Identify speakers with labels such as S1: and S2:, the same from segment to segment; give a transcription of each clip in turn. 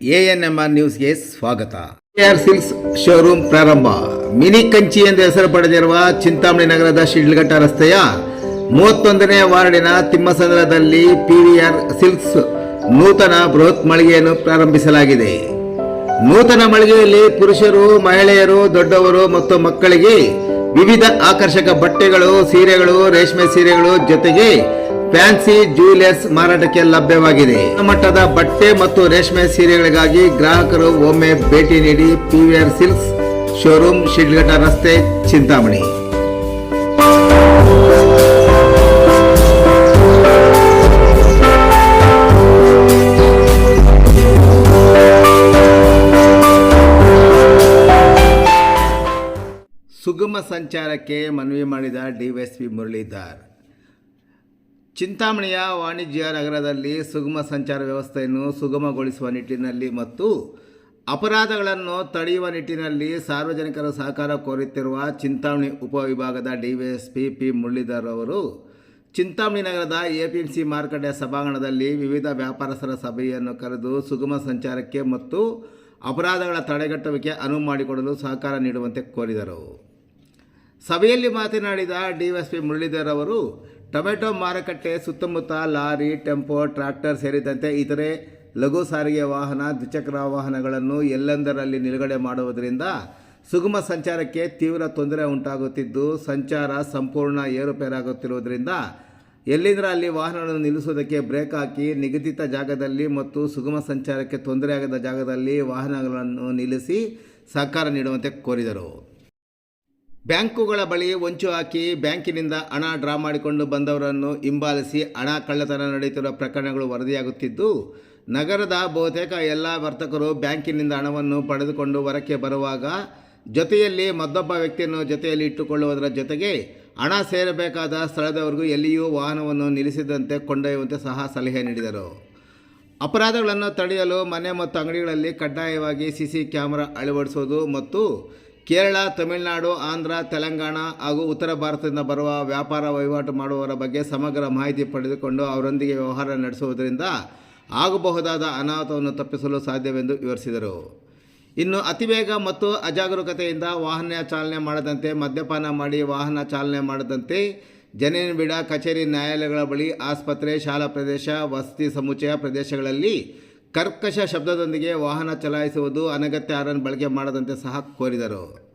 S1: ANMR ನ್ಯೂಸ್ಗೆ ಸ್ವಾಗತ. R silks showroom ಪ್ರಾರಂಭ. ಮಿನಿ ಕಂಚಿ ಎಂದು ಹೆಸರು ಪಡೆದಿರುವ ಚಿಂತಾಮಣಿ ನಗರದ ಶಿಡ್ಲಘಟ್ಟ ರಸ್ತೆಯ ಮೂವತ್ತೊಂದನೇ ವಾರ್ಡಿನ ತಿಮ್ಮಸಂದ್ರದಲ್ಲಿ ಪಿವಿಆರ್ ಸಿಲ್ಕ್ಸ್ ನೂತನ ಬೃಹತ್ ಮಳಿಗೆಯನ್ನು ಪ್ರಾರಂಭಿಸಲಾಗಿದೆ. ನೂತನ ಮಳಿಗೆಯಲ್ಲಿ ಪುರುಷರು, ಮಹಿಳೆಯರು, ದೊಡ್ಡವರು ಮತ್ತು ಮಕ್ಕಳಿಗೆ ವಿವಿಧ ಆಕರ್ಷಕ ಬಟ್ಟೆಗಳು, ಸೀರೆಗಳು, ರೇಷ್ಮೆ ಸೀರೆಗಳು ಜೊತೆಗೆ ಫ್ಯಾನ್ಸಿ ಜ್ಯುವೆಲರ್ಸ್ ಮಾರಾಟಕ್ಕೆ ಲಭ್ಯವಾಗಿದೆ. ಮಟ್ಟದ ಬಟ್ಟೆ ಮತ್ತು ರೇಷ್ಮೆ ಸೀರೆಗಳಿಗಾಗಿ ಗ್ರಾಹಕರು ಒಮ್ಮೆ ಭೇಟಿ ನೀಡಿ ಪಿವಿಆರ್ ಸಿಲ್ಕ್ಸ್ ಶೋರೂಮ್, ಶಿಡ್ಲಘಟ್ಟ ರಸ್ತೆ, ಚಿಂತಾಮಣಿ. ಸುಗಮ ಸಂಚಾರಕ್ಕೆ ಮನವಿ ಮಾಡಿದ ಡಿವೈಎಸ್ಪಿ ಮುರಳೀಧರ್. ಚಿಂತಾಮಣಿಯ ವಾಣಿಜ್ಯ ನಗರದಲ್ಲಿ ಸುಗಮ ಸಂಚಾರ ವ್ಯವಸ್ಥೆಯನ್ನು ಸುಗಮಗೊಳಿಸುವ ನಿಟ್ಟಿನಲ್ಲಿ ಮತ್ತು ಅಪರಾಧಗಳನ್ನು ತಡೆಯುವ ನಿಟ್ಟಿನಲ್ಲಿ ಸಾರ್ವಜನಿಕರ ಸಹಕಾರ ಕೋರುತ್ತಿರುವ ಚಿಂತಾಮಣಿ ಉಪವಿಭಾಗದ ಡಿವೈಎಸ್ಪಿ ಪಿ ಮುರಳೀಧರ್ ಅವರು ಚಿಂತಾಮಣಿ ನಗರದ ಎಪಿಎಂಸಿ ಮಾರುಕಟ್ಟೆ ಸಭಾಂಗಣದಲ್ಲಿ ವಿವಿಧ ವ್ಯಾಪಾರಸ್ಥರ ಸಭೆಯನ್ನು ಕರೆದು ಸುಗಮ ಸಂಚಾರಕ್ಕೆ ಮತ್ತು ಅಪರಾಧಗಳ ತಡೆಗಟ್ಟುವಿಕೆ ಅನುವು ಮಾಡಿಕೊಡಲು ಸಹಕಾರ ನೀಡುವಂತೆ ಕೋರಿದರು. ಸಭೆಯಲ್ಲಿ ಮಾತನಾಡಿದ ಡಿವೈಎಸ್ಪಿ ಮುರಳೀಧರ್ ಅವರು ಟೊಮೆಟೊ ಮಾರುಕಟ್ಟೆ, ಸುತ್ತಮುತ್ತ ಲಾರಿ, ಟೆಂಪೋ, ಟ್ರ್ಯಾಕ್ಟರ್ ಸೇರಿದಂತೆ ಇತರೆ ಲಘು ಸಾರಿಗೆ ವಾಹನ, ದ್ವಿಚಕ್ರ ವಾಹನಗಳನ್ನು ಎಲ್ಲೆಂದರಲ್ಲಿ ನಿಲುಗಡೆ ಮಾಡುವುದರಿಂದ ಸುಗಮ ಸಂಚಾರಕ್ಕೆ ತೀವ್ರ ತೊಂದರೆ ಉಂಟಾಗುತ್ತಿದ್ದು, ಸಂಚಾರ ಸಂಪೂರ್ಣ ಏರುಪೇರಾಗುತ್ತಿರುವುದರಿಂದ ಎಲ್ಲಿಂದ್ರ ಅಲ್ಲಿ ವಾಹನಗಳನ್ನು ನಿಲ್ಲಿಸುವುದಕ್ಕೆ ಬ್ರೇಕ್ ಹಾಕಿ ನಿಗದಿತ ಜಾಗದಲ್ಲಿ ಮತ್ತು ಸುಗಮ ಸಂಚಾರಕ್ಕೆ ತೊಂದರೆಯಾಗದ ಜಾಗದಲ್ಲಿ ವಾಹನಗಳನ್ನು ನಿಲ್ಲಿಸಿ ಸಹಕಾರ ನೀಡುವಂತೆ ಕೋರಿದರು. ಬ್ಯಾಂಕುಗಳ ಬಳಿ ಹೊಂಚು ಹಾಕಿ ಬ್ಯಾಂಕಿನಿಂದ ಹಣ ಡ್ರಾ ಮಾಡಿಕೊಂಡು ಬಂದವರನ್ನು ಹಿಂಬಾಲಿಸಿ ಹಣ ಕಳ್ಳತನ ನಡೆಯುತ್ತಿರುವ ಪ್ರಕರಣಗಳು ವರದಿಯಾಗುತ್ತಿದ್ದು, ನಗರದ ಬಹುತೇಕ ಎಲ್ಲ ವರ್ತಕರು ಬ್ಯಾಂಕಿನಿಂದ ಹಣವನ್ನು ಪಡೆದುಕೊಂಡು ಹೊರಕ್ಕೆ ಬರುವಾಗ ಜೊತೆಯಲ್ಲಿ ಮತ್ತೊಬ್ಬ ವ್ಯಕ್ತಿಯನ್ನು ಜೊತೆಯಲ್ಲಿ ಇಟ್ಟುಕೊಳ್ಳುವುದರ ಜೊತೆಗೆ ಹಣ ಸೇರಬೇಕಾದ ಸ್ಥಳದವರೆಗೂ ಎಲ್ಲಿಯೂ ವಾಹನವನ್ನು ನಿಲ್ಲಿಸಿದಂತೆ ಕೊಂಡೊಯ್ಯುವಂತೆ ಸಹ ಸಲಹೆ ನೀಡಿದರು. ಅಪರಾಧಗಳನ್ನು ತಡೆಯಲು ಮನೆ ಮತ್ತು ಅಂಗಡಿಗಳಲ್ಲಿ ಕಡ್ಡಾಯವಾಗಿ ಸಿಸಿ ಕ್ಯಾಮೆರಾ ಅಳವಡಿಸುವುದು ಮತ್ತು ಕೇರಳ, ತಮಿಳುನಾಡು, ಆಂಧ್ರ, ತೆಲಂಗಾಣ ಹಾಗೂ ಉತ್ತರ ಭಾರತದಿಂದ ಬರುವ ವ್ಯಾಪಾರ ವಹಿವಾಟು ಮಾಡುವವರ ಬಗ್ಗೆ ಸಮಗ್ರ ಮಾಹಿತಿ ಪಡೆದುಕೊಂಡು ಅವರೊಂದಿಗೆ ವ್ಯವಹಾರ ನಡೆಸುವುದರಿಂದ ಆಗಬಹುದಾದ ಅನಾಹುತವನ್ನು ತಪ್ಪಿಸಲು ಸಾಧ್ಯವೆಂದು ವಿವರಿಸಿದರು. ಇನ್ನು ಅತಿವೇಗ ಮತ್ತು ಅಜಾಗರೂಕತೆಯಿಂದ ವಾಹನ ಚಾಲನೆ ಮಾಡದಂತೆ, ಮದ್ಯಪಾನ ಮಾಡಿ ವಾಹನ ಚಾಲನೆ ಮಾಡದಂತೆ, ಜನನಿಬಿಡ ಬಿಡ ಕಚೇರಿ ನ್ಯಾಯಾಲಯಗಳ ಬಳಿ ಆಸ್ಪತ್ರೆ, ಶಾಲಾ ಪ್ರದೇಶ, ವಸತಿ ಸಮುಚ್ಚಯ ಪ್ರದೇಶಗಳಲ್ಲಿ ಕರ್ಕಶ ಶಬ್ದದೊಂದಿಗೆ ವಾಹನ ಚಲಾಯಿಸುವುದು ಅನಗತ್ಯ ಹಾರನ್ ಬಳಕೆ ಮಾಡದಂತೆ ಸಹ ಕೋರಿದರು.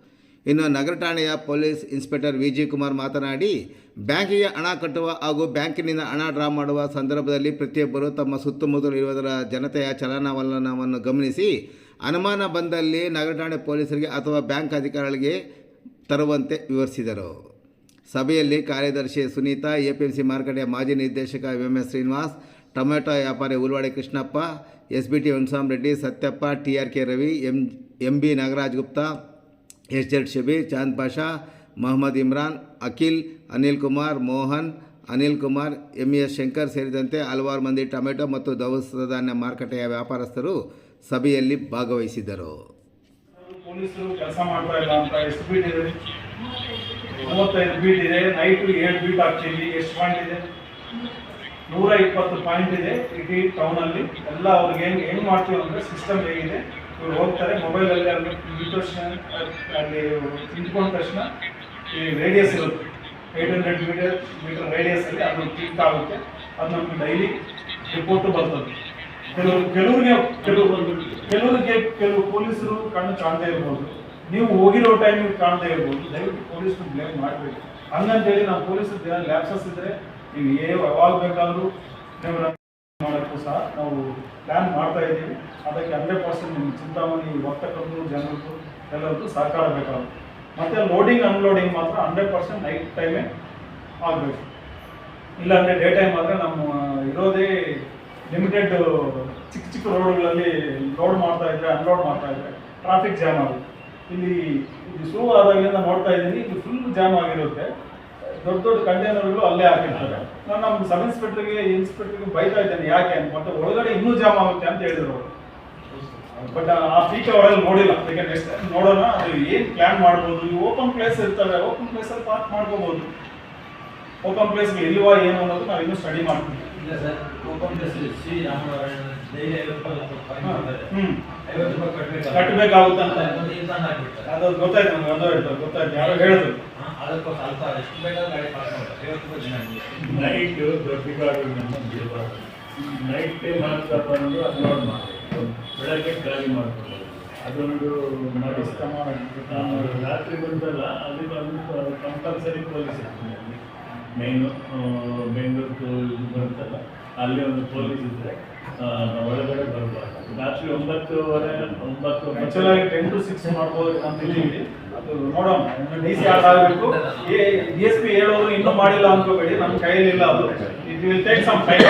S1: ಇನ್ನು ನಗರ ಠಾಣೆಯ police inspector V. G. Kumar ಮಾತನಾಡಿ, ಬ್ಯಾಂಕಿಗೆ ಹಣ ಕಟ್ಟುವ ಹಾಗೂ ಬ್ಯಾಂಕಿನಿಂದ ಹಣ ಡ್ರಾ ಮಾಡುವ ಸಂದರ್ಭದಲ್ಲಿ ಪ್ರತಿಯೊಬ್ಬರು ತಮ್ಮ ಸುತ್ತಮುತ್ತಲು ಇರುವುದರ ಜನತೆಯ ಚಲನವಲನವನ್ನು ಗಮನಿಸಿ, ಅನುಮಾನ ಬಂದಲ್ಲಿ ನಗರ ಠಾಣೆ ಪೊಲೀಸರಿಗೆ ಅಥವಾ ಬ್ಯಾಂಕ್ ಅಧಿಕಾರಿಗಳಿಗೆ ತರುವಂತೆ ವಿವರಿಸಿದರು. ಸಭೆಯಲ್ಲಿ ಕಾರ್ಯದರ್ಶಿ ಸುನೀತಾ ಎಪಿಎಂಸಿ ಮಾರುಕಟ್ಟೆಯ ಮಾಜಿ ನಿರ್ದೇಶಕ ಎಂ. ಎಸ್. ಶ್ರೀನಿವಾಸ್ ಟೊಮೆಟೊ ವ್ಯಾಪಾರಿ Ulwadi Krishnappa S B T Reddy, Sathyappa T R K Ravi, M M B Nagaraj Gupta S Z Shabeer, Chand Pasha, Mohammed Imran, Akhil, Anil Kumar, Mohan, Anil Kumar M S Shankar ಸೇರಿದಂತೆ ಹಲವಾರು ಮಂದಿ tomato ಮತ್ತು ದವಸ ಧಾನ್ಯ ಮಾರುಕಟ್ಟೆಯ ವ್ಯಾಪಾರಸ್ಥರು ಸಭೆಯಲ್ಲಿ ಭಾಗವಹಿಸಿದ್ದರು
S2: ಪೊಲೀಸರು ಕೆಲಸ ಮಾಡ್ತಾ ಇಲ್ಲ ಅಂತ ಎಷ್ಟು ಬೀಟ್ ಇದೆ. ಮೂವತ್ತೈದು ಬೀಟ್ ಇದೆ. ನೈಟ್ ಏಳು ಬೀಟ್ ಆಗ್ತೀವಿ ಎಷ್ಟು ಪಾಯಿಂಟ್ ಇದೆ? ನೂರ ಇಪ್ಪತ್ತು ಪಾಯಿಂಟ್ ಇದೆ ಇಡೀ ಟೌನ್ ಅಲ್ಲಿ. ಎಲ್ಲ ಅವ್ರಿಗೆ ಹೆಂಗ್ ಹೆಂಗ್ ಮಾಡ್ತೀವಿ ಅಂದ್ರೆ ಸಿಸ್ಟಮ್ ಹೇಗಿದೆ. ಇವ್ರು ಹೋಗ್ತಾರೆ ಮೊಬೈಲ್ ಅಲ್ಲಿ ತಕ್ಷಣ ಅಲ್ಲಿ ನಿಂತ್ಕೊಂಡ ತಕ್ಷಣ ಈ ರೇಡಿಯಸ್ ಇರುತ್ತೆ. Eight hundred meter meter radius ಅಲ್ಲಿ ಅದು ಕ್ಲಿಕ್ ಆಗುತ್ತೆ. ಅದು ನಮ್ಗೆ ಡೈಲಿ ರಿಪೋರ್ಟ್ ಬರ್ತದೆ. ಕೆಲವರು ಕೆಲವ್ರಿಗೆ ಕೆಲವು ಕೆಲವರಿಗೆ ಕೆಲವು ಪೊಲೀಸರು ಕಣ್ಣು ಕಾಣದೇ ಇರ್ಬೋದು. ನೀವು ಹೋಗಿರೋ ಟೈಮ್ ಕಾಣದೇ ಇರ್ಬೋದು. ದಯವಿಟ್ಟು ಪೊಲೀಸರು ಬ್ಲೇಮ್ ಮಾಡಬೇಕು ಹಂಗಂತೇಳಿ ನಾವು ಪೊಲೀಸರು ಲ್ಯಾಪ್ಸಸ್ ಇದ್ರೆ ನೀವು ಏನು ಯಾವಾಗ ಬೇಕಾದರೂ ನೀವು ಮಾಡೋಕ್ಕೂ ಸಹ ನಾವು ಪ್ಲ್ಯಾನ್ ಮಾಡ್ತಾ ಇದ್ದೀವಿ. ಅದಕ್ಕೆ ಹಂಡ್ರೆಡ್ ಪರ್ಸೆಂಟ್ ನಿಮ್ಮ ಚಿಂತಾಮಣಿ ವರ್ತಕರದ್ದು ಜನರದ್ದು ಎಲ್ಲರದ್ದು ಸಹಕಾರ ಬೇಕಾಗುತ್ತೆ. ಮತ್ತು ಲೋಡಿಂಗ್ ಅನ್ಲೋಡಿಂಗ್ ಮಾತ್ರ ಹಂಡ್ರೆಡ್ ಪರ್ಸೆಂಟ್ ನೈಟ್ ಟೈಮೇ ಆಗಬೇಕು. ಇಲ್ಲಾಂದರೆ ಡೇ ಟೈಮ್ ಆದರೆ ನಮ್ಮ ಇರೋದೇ ಲಿಮಿಟೆಡ್ ಚಿಕ್ಕ ಚಿಕ್ಕ ರೋಡ್ಗಳಲ್ಲಿ ಲೋಡ್ ಮಾಡ್ತಾ ಇದ್ರೆ ಅನ್ಲೋಡ್ ಮಾಡ್ತಾ ಇದ್ರೆ ಟ್ರಾಫಿಕ್ ಜಾಮ್ ಆಗುತ್ತೆ. ಇಲ್ಲಿ ಇದು ಶುರು ಆದಾಗಲಿಂದ ನೋಡ್ತಾ ಇದ್ದೀನಿ, ಇದು ಫುಲ್ ಜಾಮ್ ಆಗಿರುತ್ತೆ. ದೊಡ್ಡ ದೊಡ್ಡ ಕಂಟೈನರ್ಗಳು ಅಲ್ಲೇ ಹಾಕಿರ್ತಾರೆ. ನಾನು ನಮ್ಮ ಸಬ್ ಇನ್ಸ್ಪೆಕ್ಟರ್ಗೆ ಇನ್ಸ್ಪೆಕ್ಟರ್ಗೆ ಬೈತಾ ಇದ್ದೇನೆ ಯಾಕೆ ಅಂತ ಮತ್ತೆ ಒಳಗಡೆ ಇನ್ನೂ ಜಾಮ್ ಆಗುತ್ತೆ ಅಂತ ಹೇಳಿದ್ರು ಅವರು. ಬಟ್ ಆ ಪೀಕ್ ಅವರಲ್ಲಿ ನೋಡಿಲ್ಲ. ಅದಕ್ಕೆ ನೆಕ್ಸ್ಟ್ ನೋಡೋಣ ಅದು ಏನು ಪ್ಲಾನ್ ಮಾಡ್ಬೋದು. ಈ ಓಪನ್ ಪ್ಲೇಸ್ ಇರ್ತವೆ ಓಪನ್ ಪ್ಲೇಸಲ್ಲಿ ಪಾರ್ಕ್ ಮಾಡ್ಕೋಬಹುದು ಓಪನ್ ಪ್ಲೇಸ್ಗೆ ಎಲ್ಲಿವಾ ಏನು ಅನ್ನೋದು ನಾವು ಇನ್ನೂ ಸ್ಟಡಿ ಮಾಡ್ತೀವಿ.
S3: ಇಲ್ಲ sir open place Ramanarayana daily ಐವತ್ತು ರೂಪಾಯಿ ತಂದು ಹಾಕ್ಬಿಡ್ತಾರೆ.
S2: ಅದು ಗೊತ್ತಾಯ್ತು ನಮ್ಗೆ ಒಂದು ಹೇಳ್ತಾರೆ ಗೊತ್ತಾಯ್ತು. ಯಾರೋ ಹೇಳಿದ್ರು.
S3: ಅಲ್ಪ ಬೇಕಾದ್ರೂ ಗಾಡಿ ಪಾಸ್.
S4: ನೈಟ್ ದೊಡ್ಡ ಗಾಡಿಗಳನ್ನು ಬಿಡಬಾರ್ದು ನೈಟ್ ಮಾಡಬೇಕು. ಬೆಳಗ್ಗೆ ಖಾಲಿ ಮಾಡ್ಕೊಬೋದು ಅದೊಂದು ಮಾಡಿ ಆ, ರಾತ್ರಿ ಬಂದಲ್ಲ ಅದಕ್ಕೊಂದು ಕಂಪಲ್ಸರಿ ಪೊಲೀಸ್ ಇರ್ತದೆ ಅಲ್ಲಿ. ಮೇಯ್ನು ಬೆಂಗಳೂರು ಬರುತ್ತಲ್ಲ ಅಲ್ಲಿ ಒಂದು ಪೊಲೀಸ್ ಇದ್ದರೆ ಒಳಗಡೆ ಬರಬಾರ್ದು ರಾತ್ರಿ ಒಂಬತ್ತುವರೆ ಒಂಬತ್ತು
S2: ಆಕ್ಚುಲ್ ಆಗಿ ಟೆನ್ ಟು ಸಿಕ್ಸ್ ಮಾಡ್ಬೋದು ಅಂತ ಇದ್ದೀವಿ ಅದು ನೋಡೋಣ ಡಿ ಸಿ ಆರ್ ಆಗಬೇಕು. ಡಿ ಎಸ್ ಪಿ ಹೇಳೋದು ಇನ್ನೂ ಮಾಡಿಲ್ಲ ಅನ್ಕೋಬೇಡಿ ನಮ್ಮ ಕೈಯಲ್ಲಿ ಇಲ್ಲ ಅದು. It will take some time